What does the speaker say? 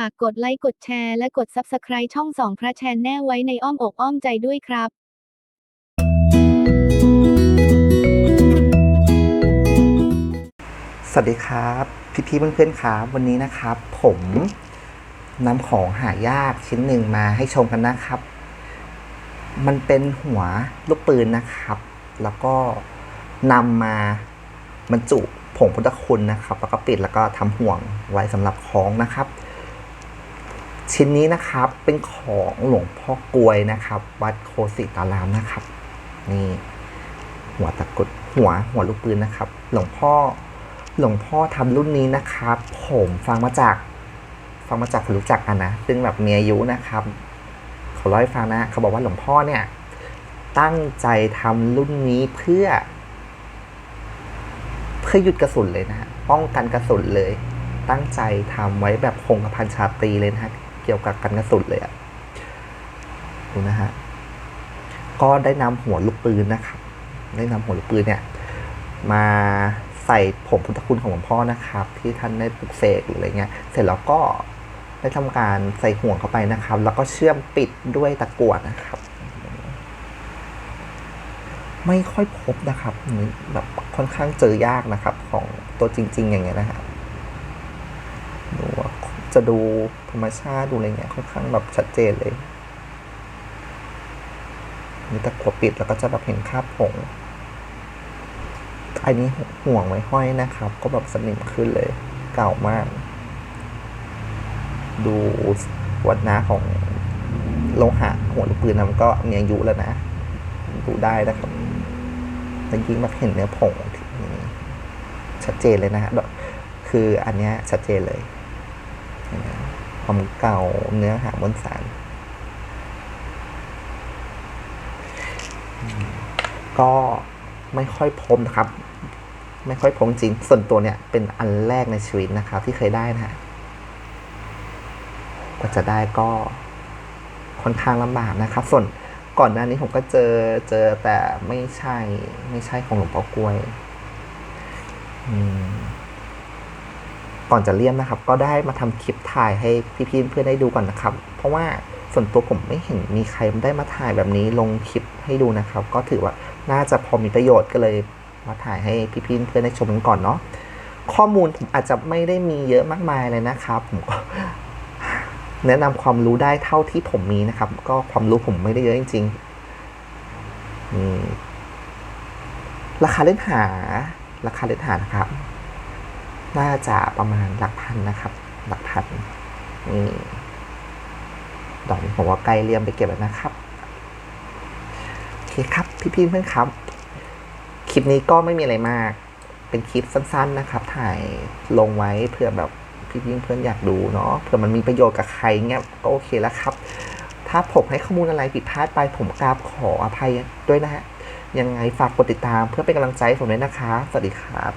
ฝากกดไลค์กดแชร์และกด Subscribe ช่องสองพระแชนแน่ไว้ในอ้อมอกอ้อมใจด้วยครับสวัสดีครับ พี่ๆเพื่อนๆครับวันนี้นะครับ ผมนำของหายากชิ้นหนึ่งมาให้ชมกันนะครับ มันเป็นหัวลูกปืนนะครับ แล้วก็นำมาบรรจุผงพุทธคุณนะครับ แล้วก็ปิดแล้วก็ทำห่วงไว้สำหรับคล้องนะครับ ชิ้นนี้นะครับเป็นของหลวงพ่อกลวยนะครับ วัดโคสิตารามนะครับ นี่หัวตะกุดหัวหัวลูกปืนนะครับ หลวงพ่อหลวงพ่อทำรุ่นนี้นะครับ ผมฟังมาจาก ฟังมาจากคนรู้จักกันนะซึ่งแบบมีอายุนะครับเขาเล่าให้ฟังนะเขาบอกว่าหลวงพ่อเนี่ย ตั้งใจทำรุ่นนี้เพื่อ เพื่อหยุดกระสุนเลยนะฮะป้องกันกระสุนเลย ตั้งใจทำไว้แบบคงกระพันชาตรีเลยนะฮะ เกี่ยวกับกันกระสุนเลยอะดูนะฮะก็ได้นำหัวลูกปืนนะครับ ได้นำหัวลูกปืนเนี่ย มาใส่ผงพุทธคุณของหลวงพ่อนะครับ ที่ท่านได้ปลุกเสกหรืออะไรเงี้ย เสร็จแล้วก็ได้ทำการใส่ห่วงเข้าไปนะครับ แล้วก็เชื่อมปิดด้วยตะกั่วนะครับ ไม่ค่อยพบนะครับแบบค่อนข้างเจอยากนะครับ ของตัวจริง ๆ อย่างเงี้ยนะครับ จะดูธรรมชาติดูอะไรเงี้ยค่อนข้างแบบชัดเจนเลยมีตะกัวปิดแล้วก็จะแบบเห็นคราบผง อันนี้ห่วงไว้ห้อยนะครับ ก็แบบสนิมขึ้นเลย เก่ามาก ดูวัดนาของโลหะหัวลูกปืนนะมันก็มีอายุแล้วนะ ดูได้นะครับแต่ยิ่งมาเห็นเนื้อผงชัดเจนเลยนะฮะแบบคืออันเนี้ยชัดเจนเลย ความเก่าเนื้อหามวลสารก็ไม่ค่อยพบนะครับ ไม่ค่อยพบจริง ส่วนตัวเนี่ยเป็นอันแรกในชีวิตนะครับ ที่เคยได้นะฮะกว่าจะได้ก็ค่อนข้างลำบากนะครับ ส่วนก่อนหน้านี้ผมก็เจอเจอแต่ไม่ใช่ ไม่ใช่ของหลวงพ่อกล้วย อืม ก่อนจะเลี่ยมนะครับ ก็ได้มาทำคลิปถ่ายให้พี่ๆเพื่อนได้ดูก่อนนะครับ เพราะว่าส่วนตัวผมไม่เห็นมีใครได้มาถ่ายแบบนี้ลงคลิปให้ดูนะครับ ก็ถือว่าน่าจะพอมีประโยชน์ก็เลยมาถ่ายให้พี่ๆเพื่อนได้ชมกันก่อนเนาะข้อมูลผมอาจจะไม่ได้มีเยอะมากมายเลยนะครับ ผมก็แนะนำความรู้ได้เท่าที่ผมมีนะครับ ก็ความรู้ผมไม่ได้เยอะจริงๆราคาเล่นหา ราคาเล่นหานะครับ น่าจะประมาณหลักพันนะครับ หลักพันนี่ดอกนี้ผมว่าใกล้เลี่ยมไปเก็บแล้วนะครับโอเคครับพี่ๆเพื่อนครับ คลิปนี้ก็ไม่มีอะไรมาก เป็นคลิปสั้น ๆนะครับ ถ่ายลงไว้เพื่อแบบพี่ๆเพื่อนอยากดูเนาะเผื่อมันมีประโยชน์กับใครเงี้ยก็โอเคแล้วครับ ถ้าผมให้ข้อมูลอะไรผิดพลาดไปผมกราบขออภัยด้วยนะฮะยังไงฝากกดติดตามเพื่อเป็นกำลังใจผมด้วยนะคะ สวัสดีครับ